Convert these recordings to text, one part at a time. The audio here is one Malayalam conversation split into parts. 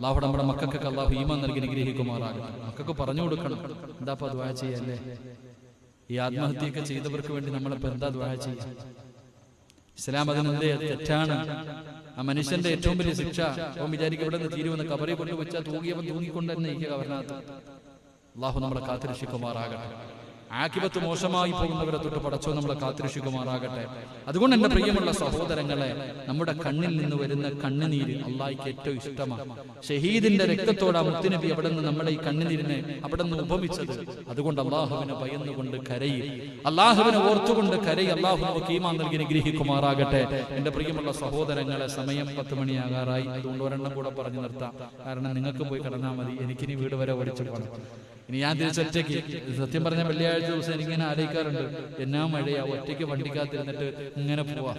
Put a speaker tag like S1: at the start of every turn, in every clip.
S1: അള്ളാഹു നമ്മുടെ മക്കൾക്ക് അള്ളാഹു ഈമാൻ നൽകി അനുഗ്രഹിക്കുമാറാകട്ടെ. മക്കൾക്ക് പറഞ്ഞു കൊടുക്കണം. എന്താ അപ്പൊ ദ്വാ ചെയ്യല്ലേ? ഈ ആത്മഹത്യയൊക്കെ ചെയ്തവർക്ക് വേണ്ടി നമ്മളിപ്പോ എന്താ ദ്വാ ചെയ്യാം ഇസ്ലാം അതിനെന്ത് തെറ്റാണ്? ആ മനുഷ്യന്റെ ഏറ്റവും വലിയ ശിക്ഷ അവൻ വിചാരിക്കും ഇവിടെ നിന്ന് തീരുമെന്ന് കബറി കൊണ്ട് വെച്ചാൽ തൂങ്ങിയവൻ തൂങ്ങിക്കൊണ്ട് തന്നെ ഇരിക്കുക കവറിനകത്ത് അള്ളാഹു നമ്മളെ കാത്തിരക്ഷിക്കുമാറാകട്ടെ. ആക്കിബത്ത് മോശമായി പോകുന്നവരെ തൊട്ട് പടച്ചോ നമ്മളെ കാത്തിരക്ഷിക്കുമാറാകട്ടെ. അതുകൊണ്ട് എന്റെ പ്രിയമുള്ള സഹോദരങ്ങളെ നമ്മുടെ കണ്ണിൽ നിന്ന് വരുന്ന കണ്ണുനീര് അള്ളാഹിക്ക് ഏറ്റവും ഇഷ്ടമാണ്. ഷഹീദിന്റെ രക്തത്തോട് ആ മുത്തുനബി അവിടെ നിന്ന് നമ്മുടെ ഈ കണ്ണുനീരിനെ അവിടെ നിന്ന് ഉപമിച്ചത്. അതുകൊണ്ട് അള്ളാഹുവിനെ ഭയന്നുകൊണ്ട് കരയി അള്ളാഹുവിനെ ഓർത്തുകൊണ്ട് കരയി അള്ളാഹു നമുക്ക് ഈമാൻ നൽകി ഗ്രഹിക്കുമാറാകട്ടെ. എന്റെ പ്രിയമുള്ള സഹോദരങ്ങളെ സമയം പത്ത് മണിയാകാറായി. അതുകൊണ്ട് ഒരെണ്ണം കൂടെ പറഞ്ഞു നിർത്താം. കാരണം നിങ്ങൾക്ക് പോയി കിടന്നാൽ മതി. എനിക്കിനി വീട് വരെ ഓടിച്ചു പോകണം ഇനി ഞാൻ തിരിച്ചൊറ്റയ്ക്ക് സത്യം പറഞ്ഞ വെള്ളിയാഴ്ച ദിവസം എനിക്കിങ്ങനെ ആലോചിക്കാറുണ്ട്. എന്നാ മഴയാ ഒറ്റയ്ക്ക് വണ്ടിക്കാത്തിരുന്നിട്ട് ഇങ്ങനെ പോവാ.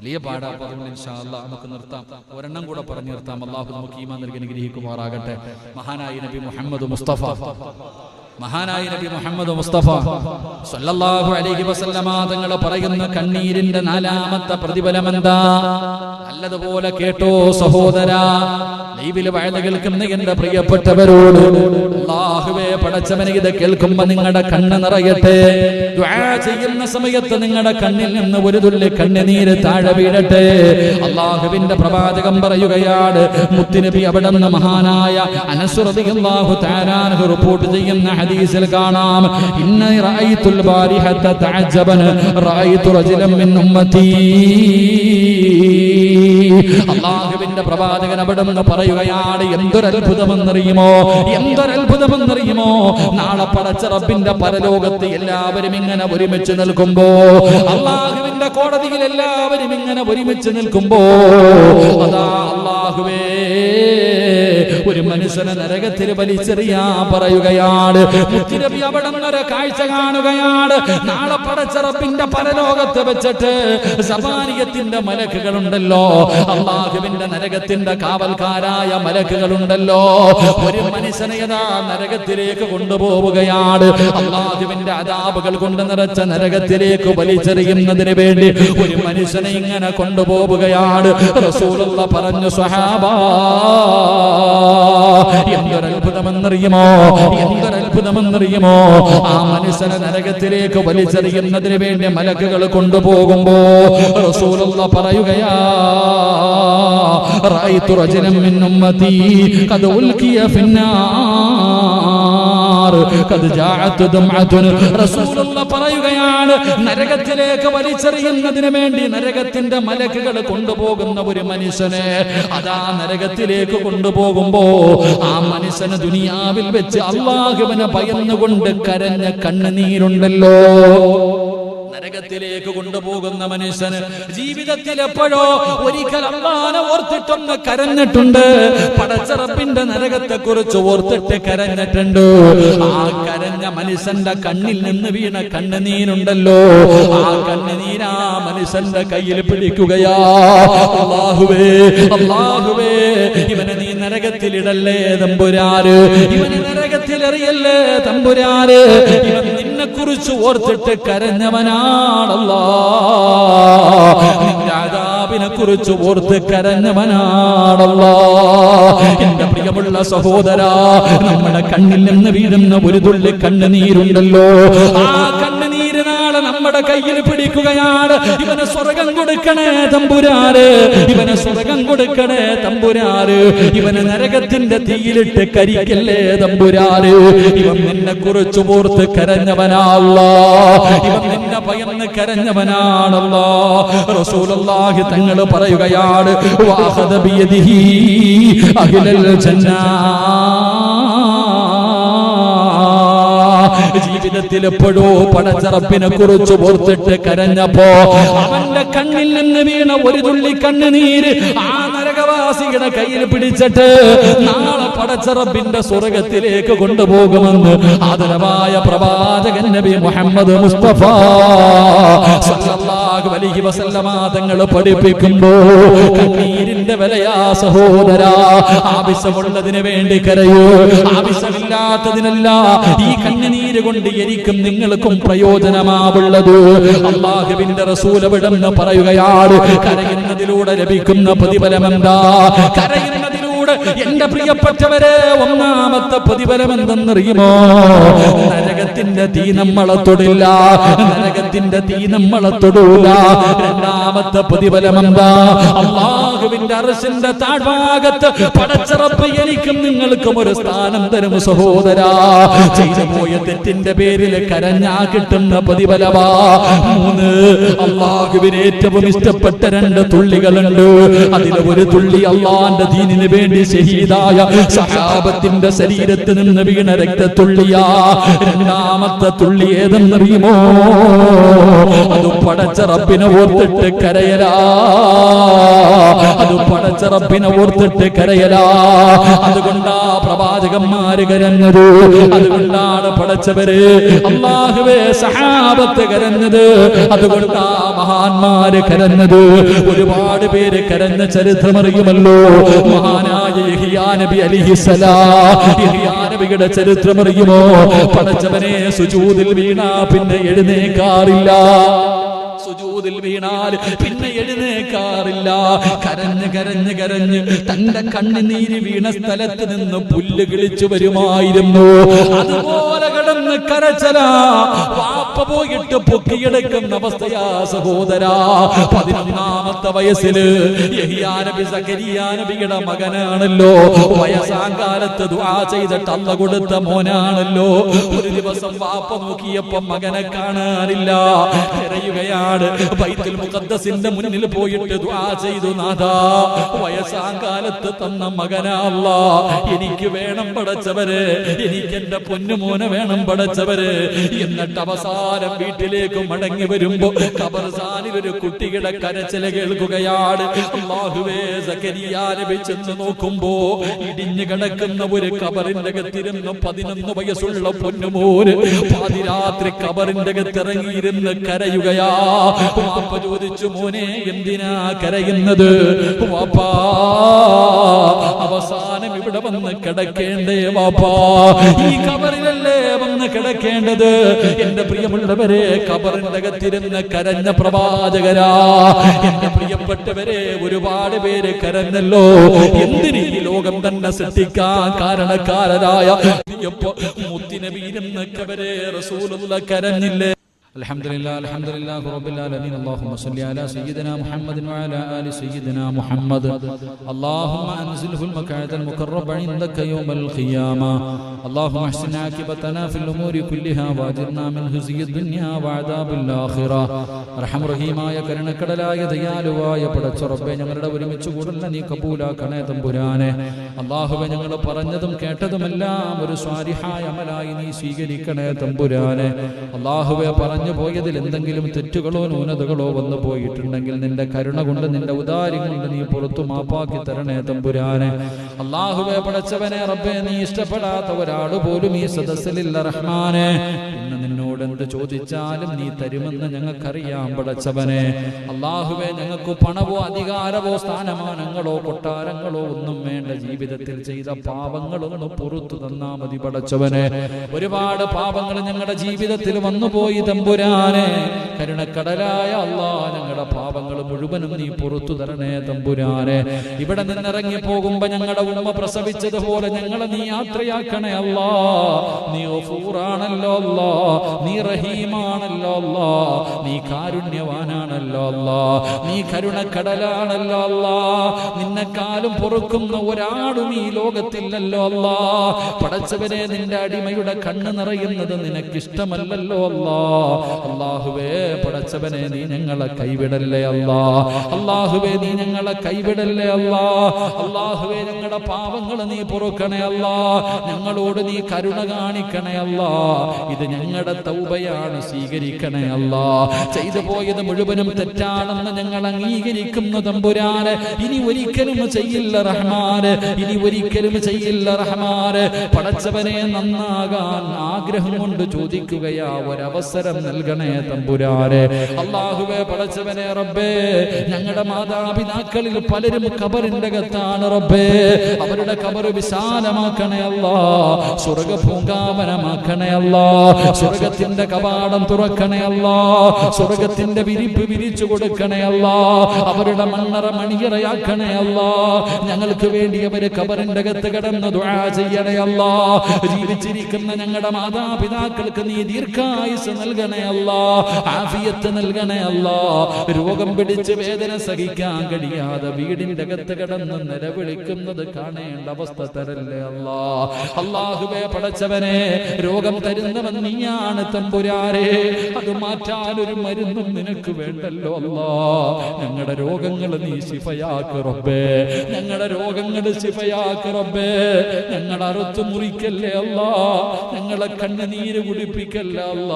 S1: വലിയ പാടാ. പറഞ്ഞു അതുകൊണ്ട് ഇൻഷാ അല്ലാ നമുക്ക് നിർത്താം. ഒരെണ്ണം കൂടെ പറഞ്ഞു നിർത്താം. അള്ളാഹു നമുക്ക് ഈമാ നൽകി അനുഗ്രഹിക്കുമാറാകട്ടെ. മഹാനായ നബി മുഹമ്മദ് മുസ്തഫ. മഹാനായ നബി മുഹമ്മദ് മുസ്തഫ സല്ലല്ലാഹു അലൈഹി വസല്ലമ തങ്ങൾ പറയുന്ന കണ്ണീരിന്റെ നാലാമത്തെ പ്രതിഫലം എന്താ? നല്ലതുപോലെ കേട്ടോ സഹോദര. ലൈവിൽ വാഴ കേൾക്കുന്ന എന്റെ പ്രിയപ്പെട്ടവരോട് അള്ളാഹുവേ പടച്ചവനെ ഇത് കേൾക്കുമ്പോ നിങ്ങളുടെ കണ്ണ് നിറയട്ടെ. ചെയ്യുന്ന സമയത്ത് നിങ്ങളുടെ കണ്ണിൽ നിന്ന് ഒരു തുള്ളി കണ്ണുനീര് താഴെ വീഴട്ടെ. അള്ളാഹുവിന്റെ പ്രവാചകം പറയുകയാണ് മുത്തുനബി അവിടെ നിന്ന് മഹാനായ അനസ്വറതിയല്ലാഹു താരാനഹു റിപ്പോർട്ട് ചെയ്യുന്ന ഹദീസിൽ കാണാം. ഇന്ന റഅയ്തുൽ ബാരിഹത്ത തഅജബൻ റഅയ്തു റജുലൻ മിൻ ഉമ്മതി അള്ളാഹുവിന്റെ പ്രവാചകൻ അവിടെ നിന്ന് പറയുകയാണ് എന്തൊരത്ഭുതമെന്നറിയുമോ? എന്തൊരത്ഭുതമെന്നറിയുമോ? നാളെ പടച്ചറപ്പിന്റെ പരലോകത്ത് എല്ലാവരും ഇങ്ങനെ ഒരുമിച്ച് നിൽക്കുമ്പോ അള്ളാഹുവിന്റെ കോടതിയിൽ എല്ലാവരും ഇങ്ങനെ ഒരുമിച്ച് നിൽക്കുമ്പോ അതാ അള്ളാഹുവേ ഒരു മനുഷ്യനെ നരകത്തിൽ വലിച്ചെറിയാ പറയുകയാണ്. കാഴ്ച കാണുകയാണ്. നാളെ പടച്ചറപ്പിന്റെ പരലോകത്ത് വെച്ചിട്ട് സമാനിയത്തിന്റെ മലക്കുകളുണ്ടല്ലോ. അള്ളാഹുവിന്റെ നരകത്തിന്റെ കാവൽക്കാരായ മലക്കുകളുണ്ടല്ലോ. ഒരു മനുഷ്യനെ യഥാ നരകത്തിലേക്ക് കൊണ്ടുപോവുകയാണ്. അള്ളാഹുവിന്റെ അതാപുകൾ കൊണ്ട് നിറച്ച നരകത്തിലേക്ക് വലിച്ചെറിയുന്നതിന് വേണ്ടി ഒരു മനുഷ്യനെ ഇങ്ങനെ കൊണ്ടുപോവുകയാണ്. റസൂലുള്ള പറഞ്ഞു സ്വഹാബാ എന്തൊരത്ഭുതമെന്നറിയുമോ? എന്തൊരത്ഭുതമെന്നറിയുമോ? ആ മനുഷ്യനെ നരകത്തിലേക്ക് വലിച്ചെറിയുന്നതിന് വേണ്ടി മലക്കുകൾ കൊണ്ടുപോകുമ്പോ റസൂലുള്ള പറയുകയാ റഅയ്തു മതി മിൻ ഉൽക്കിയ ഖദ് പറയുകയാണ് നരകത്തിലേക്ക് വലിച്ചെറിയുന്നതിന് വേണ്ടി നരകത്തിന്റെ മലക്കുകൾ കൊണ്ടുപോകുന്ന ഒരു മനുഷ്യനെ അതാ നരകത്തിലേക്ക് കൊണ്ടുപോകുമ്പോ ആ മനുഷ്യന് ദുനിയാവിൽ വെച്ച് അള്ളാഹുവിനെ ഭയന്നുകൊണ്ട് കരഞ്ഞ കണ്ണുനീരുണ്ടല്ലോ. നരകത്തിലേക്ക് കൊണ്ടുപോകുന്ന മനുഷ്യന് ജീവിതത്തിൽ എപ്പോഴോ ഒരിക്കൽ അമ്മാനെ ഓർത്തിട്ടൊന്ന് കരഞ്ഞിട്ടുണ്ട്. പടച്ചറപ്പിന്റെ നരകത്തെ കുറിച്ച് ഓർത്തിട്ട് കരഞ്ഞിട്ടുണ്ട്. ആ കരഞ്ഞ മനുഷ്യന്റെ കണ്ണിൽ നിന്ന് വീണ കണ്ണുനീരുണ്ടല്ലോ. ആ കണ്ണുനീരാ മനുഷ്യന്റെ കയ്യിൽ പിടിക്കുകയാ. അള്ളാഹുവേ അള്ളാഹുവേ ഇവനെ നീ നരകത്തിലിടല്ലേ തമ്പുരാര് ഇവനെ നരകത്തിലെറിയല്ലേ തമ്പുരാര് ഇവൻ കുറിച്ച് ഓർത്തിട്ട് കരഞ്ഞവനാണല്ലോ. കുറിച്ച് ഓർത്ത് കരഞ്ഞവനാണല്ലോ. എന്റെ പ്രിയമുള്ള സഹോദര നമ്മുടെ കണ്ണിൽ നിന്ന് വീഴുന്ന ഒരു തുള്ളി കണ്ണുനീരുണ്ടല്ലോ. ആ കണ്ണുനീര് നാളെ നമ്മുടെ കയ്യിൽ പിടിക്കുകയാണ്. ഇവന് സ്വർഗം കൊടുക്കണേ തമ്പുരാര് ഇവന് സ്വർഗം കൊടുക്കണേ തമ്പുരാര് ഇവന് നരകത്തിന്റെ തീയിലിട്ട് കരിക്കല്ലേ തമ്പുരാര് ഇവൻ നിന്നെ കുറിച്ച് ഓർത്ത് കരഞ്ഞവനാള്ള ഇവൻ നിന്നെ ഭയന്ന് കരഞ്ഞവനാണല്ലോ. റസൂലല്ലാഹി തങ്ങൾ പറയുകയാണ് വാഹദ ബിയദിഹി ജന്നാ. ജീവിതത്തിൽ എപ്പോഴോ പടച്ചറപ്പിനെ കുറിച്ച് ഓർത്തിട്ട് കരഞ്ഞപ്പോ അവന്റെ കണ്ണിൽ നിന്ന് വീണ ഒരു തുള്ളി കണ്ണുനീര് ആ നരകവാസിയുടെ കയ്യിൽ പിടിച്ചിട്ട് നാളെ പടച്ചറപ്പിന്റെ സ്വർഗത്തിലേക്ക് കൊണ്ടുപോകുമെന്ന് ആദരവായ പ്രവാചകൻ നബി മുഹമ്മദ് മുസ്തഫ സല്ലല്ലാഹു അലൈഹി വസല്ലമ തങ്ങൾ പഠിപ്പിക്കുമ്പോ കണ്ണീരിന്റെ വിലയാ സഹോദര ആവശ്യമുള്ളതിന് വേണ്ടി കരയൂ. ആവശ്യമില്ലാത്തതിനല്ല ഈ കണ്ണുനീര് കൊണ്ട് എനിക്കും നിങ്ങൾക്കും പ്രയോജനമാവുള്ളത്. അള്ളാഹുവിന്റെ റസൂലവിടെന്ന് പറയുകയാണ് കരയുന്നതിലൂടെ ലഭിക്കുന്ന പ്രതിഫലം എന്താ പറഞ്ഞുകൂടെ എന്റെ പ്രിയപ്പെട്ടവരെ ഒന്നാമത്തെ പ്രതിഫലം എന്തെന്നറിയുമോ നരകത്തിന്റെ തീ നമ്മളെ തൊടില്ല. നരകത്തിന്റെ തീ നമ്മളെ തൊടൂല. രണ്ടാമത്തെ പ്രതിഫലം എന്താ അള്ളാഹുവിന്റെ അറസിന്റെ താഴ്ഭാഗത്ത് പടച്ചറപ്പ് എനിക്കും നിങ്ങൾക്കും ഒരു സ്ഥാനം തരും സഹോദരാ. ചെയ്തു പോയ തെറ്റിന്റെ പേരിൽ കരഞ്ഞാ കിട്ടുന്ന പ്രതിഫലമാ. മൂന്ന് അള്ളാഹുവിന് ഏറ്റവും ഇഷ്ടപ്പെട്ട രണ്ട് തുള്ളികളുണ്ട്. അതിൽ ഒരു തുള്ളി അള്ളാന്റെ ദീനിന് വേണ്ടി ഷഹീദായ സഹാബത്തിന്റെ ശരീരത്തിൽ നിന്ന് വീണ രക്തത്തുള്ളിയ രണ്ടാമത്തെ തുള്ളി ഏതെന്നറിയുമോ അത് പടച്ച റബ്ബിനെ ഓർത്തിട്ട് കരയലാ പടച്ച റബ്ബിനെ ഓർത്തിട്ട് കരയലാ. അതുകൊണ്ടാ പ്രവാചകന്മാര് കരഞ്ഞത്. അതുകൊണ്ടാണ് പടച്ചവര് അള്ളാഹുവേ സഹാബത്ത് കരഞ്ഞത്. അതുകൊണ്ടാ മഹാന്മാര് കരഞ്ഞത്. ഒരുപാട് പേര് കരഞ്ഞ ചരിത്രമറിയുമല്ലോ. മഹാനായ നബി അലിഹിസലാ യഹിയാ നബിയുടെ ചരിത്രമറിയുമോ? പടച്ചവനെ സുജൂതിൽ വീണാ പിന്നെ എഴുന്നേക്കാറില്ല. സുജൂദിൽ വീണാൽ പിന്നെ എഴുന്നേക്കാറില്ല. കരഞ്ഞ് കരഞ്ഞ് കരഞ്ഞ് തന്റെ കണ്ണുനീര് വീണ സ്ഥലത്ത് നിന്ന് പുല്ല് കിളിച്ചു വരുമായിരുന്നു. അതുപോലെ കരച്ചല. വാപ്പ പോയിട്ട് പൊക്കിയെടുക്കുന്ന അവസ്ഥയാ സഹോദര. പതിനൊന്നാമത്തെ വയസ്സിൽ നബി മകനാണല്ലോ. വയസ്സാകാലത്ത് ദുആ ചെയ്തിട്ട് അല്ല കൊടുത്ത മോനാണല്ലോ. ഒരു ദിവസം വാപ്പ നോക്കിയപ്പോ മകനെ കാണാനില്ല. തിരയുകയാണ് ബൈത്തുൽ മുഖദ്ദസിന്റെ മുന്നിൽ പോയിട്ട് ദുആ ചെയ്തു നാഥാ വയസ്സാകാലത്ത് തന്ന മകനല്ല എനിക്ക് വേണം പടച്ചവര്. എനിക്ക് എന്റെ പൊന്നുമോനെ വേണം പടച്ചവര് എന്നിട്ട് അവസാനം വീട്ടിലേക്ക് മടങ്ങി വരുമ്പോ കബർസാനിൽ ഒരു കുട്ടിയുടെ കരച്ചില കേൾക്കുകയാണ്. അള്ളാഹുവേ നബി നോക്കുമ്പോ ഇടിഞ്ഞു കിടക്കുന്ന ഒരു കബറിന്റെ അകത്തിരുന്ന് പതിനൊന്ന് വയസ്സുള്ള പൊന്നുമോര് പാതിരാത്രി കബറിന്റെ അകത്തിറങ്ങിയിരുന്ന് കരയുകയാ. വാപ്പ ചോദിച്ചു മോനെ എന്തിനാ കരയുന്നത്? വാപ്പാ അവസാനം ഇവിടെ വന്ന് കിടക്കേണ്ടേ വാപ്പാ. ഈ കബറിലല്ലേ വന്ന് കിടക്കേണ്ടത്? എന്റെ പ്രിയമുള്ളവരെ കബറിന്റെ അകത്തിരുന്ന് കരഞ്ഞ പ്രവാചകരാ. എന്റെ പ്രിയപ്പെട്ടവരെ ഒരുപാട് പേര് കരഞ്ഞല്ലോ. എന്തിന് ഈ ലോകം തന്നെ സൃഷ്ടിക്കാൻ കാരണക്കാരനായ മുത്തിനെ വീരുന്നവരെ റസൂലുള്ള കരഞ്ഞില്ലേ? الحمد لله الحمد لله رب العالمين اللهم صل على سيدنا محمد وعلى ال سيدنا محمد اللهم انزله المقعد المقرب عندك يوم القيامه اللهم احسن عاقبتنا في الامور كلها واجرنا من خزي الدنيا وعذاب الاخره റഹം റഹീമായ കരുണക്കടലായ ദയാലുവായ പടച്ച റബ്ബെ ഞങ്ങളുടെ ഒരുമിച്ച് കൂടല്ല നീ കബൂലാക്കണേ തമ്പുരാനെ അള്ളാഹുവെ ഞങ്ങൾ പറഞ്ഞതും കേട്ടതുമെല്ലാം ഒരു സ്വാരിഹായ അമലായി നീ സ്വീകരിക്കണേ തമ്പുരാനെ. അള്ളാഹുവെ പറഞ്ഞു പോയതിൽ എന്തെങ്കിലും തെറ്റുകളോ ന്യൂനതകളോ വന്നു പോയിട്ടുണ്ടെങ്കിൽ നിന്റെ കരുണ കൊണ്ട് നിന്റെ ഉദാരി കൊണ്ട് നീ പുറത്തു മാപ്പാക്കി തരണേ തമ്പുരാനെ. അള്ളാഹുവെ പടച്ചവനെ റബ്ബെ നീ ഇഷ്ടപ്പെടാത്ത ഒരാൾ പോലും ഈ സദസ്സിലില്ല റഹ്മാനെ. ഇന്ന് നിന്നോട് എന്ത് ചോദിച്ചാലും നീ തരുമെന്ന് ഞങ്ങൾക്കറിയാം പടച്ചവനെ. അള്ളാഹുവെ ഞങ്ങൾക്ക് പണവോ അധികാരമോ സ്ഥാനമാനങ്ങളോ കൊട്ടാരങ്ങളോ ഒന്നും വേണ്ട. ജീവിതത്തിൽ ചെയ്ത പാപങ്ങളൊന്ന് പുറത്തു തന്നാ മതി പടച്ചവനെ. ഒരുപാട് പാപങ്ങൾ ഞങ്ങളുടെ ജീവിതത്തിൽ വന്നുപോയി തമ്പുരാനെ. കരുണക്കടലായ അള്ളാ ഞങ്ങളുടെ പാപങ്ങൾ മുഴുവനും നീ പുറത്തു തരണേ തമ്പുരാനെ. ഇവിടെ നിന്നിറങ്ങി പോകുമ്പോ ഞങ്ങളുടെ ഉമ്മ പ്രസവിച്ചതുപോലെ ഞങ്ങളെ നീ യാത്രയാക്കണേ അല്ലാ നീ ഓഫൂറാണല്ലോ അല്ലാ നീ റഹീമാണല്ലോ അല്ലാ നീ കാരുണ്യവാനാണല്ലോ അല്ലാ നീ കരുണക്കടലാണല്ലോ അല്ലാ നിന്നെക്കാളും പൊറുക്കുന്ന ഒരാളും ഈ ലോകത്തില്ലല്ലോ അല്ലാ. പടച്ചവനെ നിന്റെ അടിമയുടെ കണ്ണ് നിറയുന്നത് നിനക്കിഷ്ടമല്ലല്ലോ അല്ലാ. അള്ളാഹുവേ പടച്ചവനെ നീ ഞങ്ങളെ കൈവിടല്ലേ അല്ലാ. അള്ളാഹുവേ നീ ഞങ്ങളെ കൈവിടല്ലേ അല്ലാ. അള്ളാഹുവേ ഞങ്ങളുടെ പാവങ്ങൾ നീ പൊറുക്കണേ അല്ലാ. ഞങ്ങളോട് നീ കരുണ കാണിക്കണേ അല്ലാ. ഇത് ഞങ്ങളുടെ തൗബയാണ് സ്വീകരിക്കണേ അല്ലാ. ചെയ്തു പോയത് മുഴുവനും തെറ്റാണെന്ന് ഞങ്ങൾ അംഗീകരിക്കുന്ന തമ്പുരാന്. ഇനി ഒരിക്കലും ചെയ്യില്ല റഹ്മാന്. ഇനി ഒരിക്കലും ചെയ്യില്ല റഹ്മാന്. പടച്ചവനെ നന്നാകാൻ ആഗ്രഹം കൊണ്ട് ചോദിക്കുകയാ ഒരവസരം നൽകണേ തമ്പുരാന്. അള്ളാഹുവേ പടച്ചവനെ റബ്ബേ ഞങ്ങളുടെ മാതാപിതാക്കളിൽ പലരും കബറിന്റെ അകത്താണ് റബ്ബേ. അവരുടെ കബർ വിശാലമാക്കണേ അല്ലാ. സ്വർഗ പൂങ്കാവനമാക്കണേ അല്ലാ. സ്വർഗത്തിന്റെ കവാടം തുറക്കണേ അല്ലാ. സ്വർഗത്തിന്റെ വിരിപ്പ് വിരിച്ചു കൊടുക്കണേ അല്ലാ. അവരുടെ മണ്ണറ മണിയറയാക്കണേ ഞങ്ങൾക്ക് വേണ്ടി അവർ കബറിന്റെ അകത്ത് കിടന്ന് ദുആ ചെയ്യണേ ജീവിച്ചിരിക്കുന്ന ഞങ്ങളുടെ മാതാപിതാക്കൾക്ക് നീ ദീർഘായുസ് നൽകണേ ആഫിയത്ത് നൽകണേ രോഗം പിടിച്ച് വേദന സഹിക്കാൻ കഴിയാതെ വീടിന്റെ അകത്ത് കിടന്ന് നിലവിളിക്കുന്നത് കാണേണ്ട അവസ്ഥ തരല്ലേ അല്ലാ അള്ളാഹുവേ പടച്ചവനെ രോഗം തരുന്നവൻ നീയാണ് തമ്പുരാരെ അത് മാറ്റാൻ ഒരു മരുന്നും നിനക്ക് വേണ്ടല്ലോ അല്ലാ ഞങ്ങളുടെ രോഗങ്ങൾ നീ ശിഫയാക്ക് ഞങ്ങളുടെ രോഗങ്ങൾ ശിഫയാക്ക് റബ്ബേ. ഞങ്ങളുടെ അറുത്ത് മുറിക്കല്ലേ അല്ല. ഞങ്ങളെ കണ്ണുനീര് കുടിപ്പിക്കല്ലേ അല്ല.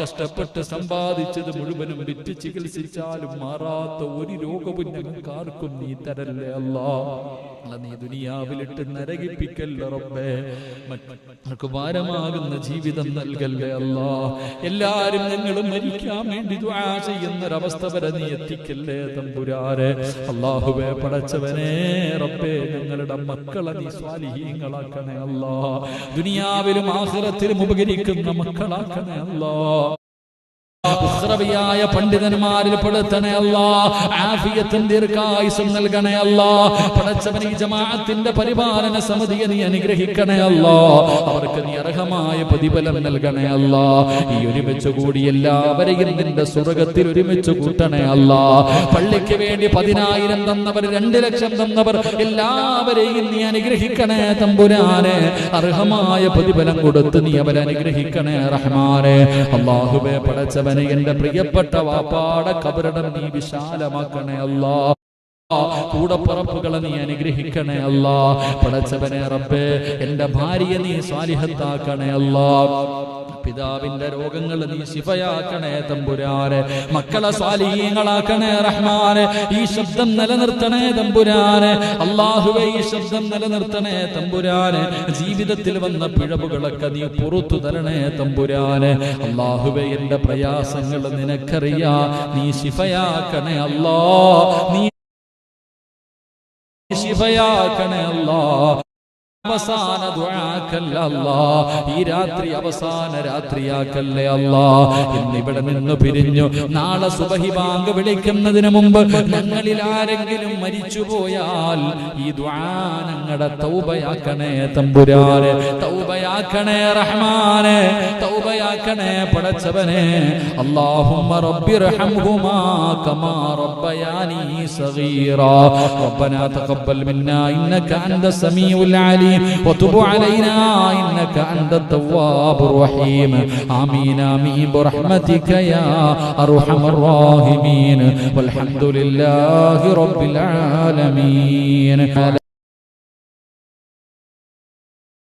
S1: കഷ്ടപ്പെട്ട് സമ്പാദിച്ചത് മുഴുവനും വിറ്റ് ചികിത്സിച്ചാലും മാറാത്ത ഒരു രോഗവും ഞങ്ങൾക്ക് ആർക്കും നീ തരല്ലേ അല്ലാ. നീ ദുനിയാവിലിട്ട് നരകിപ്പിക്കല്ല റബ്ബേ. മറ്റു ജീവിതം നൽകല്ലേ അല്ല. എല്ലാരും ഞങ്ങൾ മരിക്കാൻ വേണ്ടി ദുആ ചെയ്യുന്ന ഒരവസ്ഥ വരെ നീ എത്തിക്കല്ലേ തമ്പുരാരെ അള്ളാഹുവേ പടച്ചവനെ റബ്ബേ ഞങ്ങളുടെ മക്കളെ നീ സ്വാലിഹീങ്ങളാക്കണേ അല്ലാ. ദുനിയാവിലും ആഖിറത്തിലും ഉപകരിക്കുന്ന മക്കളാക്കണേ അല്ലാ. ഉഖ്റവിയായ പണ്ഡിതന്മാരിൽ പെടുത്തണേ അല്ല. ആഫിയത്തും ദീർഘായുസും നൽകണേ അല്ല. പടച്ചവൻ ഈ ജമാഅത്തിന്റെ പരിപാലന സമിതിയെ നീ അനുഗ്രഹിക്കണേ അല്ല. അവർക്ക് നീ അർഹമായ പ്രതിഫലം നൽകണേ അല്ല. ഈ ഒരുമിച്ച് കൂടി എല്ലാവരെയും നിന്റെ സ്വർഗത്തിൽ ഒരുമിച്ച് കൂട്ടണേ അല്ല. പള്ളിക്ക് വേണ്ടി പതിനായിരം തന്നവർ രണ്ട് ലക്ഷം തന്നവർ എല്ലാവരെയും നീ അനുഗ്രഹിക്കണേ തമ്പുരാനെ. അർഹമായ പ്രതിഫലം കൊടുത്ത് നീ അവരെ അനുഗ്രഹിക്കണേ റഹ്മാനെ. അള്ളാഹുബെ എന്റെ പ്രിയപ്പെട്ട വാപ്പാടെ കബരടം നീ വിശാലമാക്കണേ അല്ലാ. കൂടപ്പറപ്പുകളെ നീ അനുഗ്രഹിക്കണേ അല്ല. പടച്ചവനെ റബ്ബേ എന്റെ ഭാര്യയെ നീ സ്വാലിഹത്താക്കണേ അല്ല. പിതാവിന്റെ രോഗങ്ങൾ നീ ശിവയാക്കണേ തമ്പുരാനെ. മക്കളെ സ്വാലിഹീങ്ങളാക്കണേ റഹ്മാനെ. ഈ ശബ്ദം നിലനിർത്തണേ തമ്പുരാനെ. അള്ളാഹുവെ ഈ ശബ്ദം നിലനിർത്തണേ തമ്പുരാനെ. ജീവിതത്തിൽ വന്ന പിഴവുകളൊക്കെ നീ പുറത്തു തരണേ തമ്പുരാനെ. അള്ളാഹുവെ എന്റെ പ്രയാസങ്ങൾ നിനക്കറിയാ. നീ ശിഫയാക്കണേ അല്ലാ. നീ ശിഫയാക്കണേ അല്ലാ. അവസാന ദ്വാക്കല്ല അല്ലാ? ഈ രാത്രി അവസാന രാത്രിയാക്കല്ലേ അല്ലാ? ഇന്നിവിടെ നിന്ന് പിരിഞ്ഞു. നാളെ സുബഹിബാങ്ക് വിളിക്കുന്നതിന് മുമ്പ് ഞങ്ങളിൽ ആരെങ്കിലും മരിച്ചുപോയാൽ ഈ ദ്വാനങ്ങളുടെ തൗബയാക്കണേ തമ്പുരാന്. തൗബയാക്കണേ റഹ്മാനെ. തൗബയാക്കണേ പടച്ചവനെ. അല്ലാഹുമ്മ റബ്ബി കമാ റബ്ബയാനി സഗീറ. റബ്ബനാ തഖബ്ബൽ മിന്നാ ഇന്നക സമീഉൽ അലീം. وتب علينا انك انت التواب الرحيم امين امين برحمتك يا ارحم الراحمين والحمد لله رب العالمين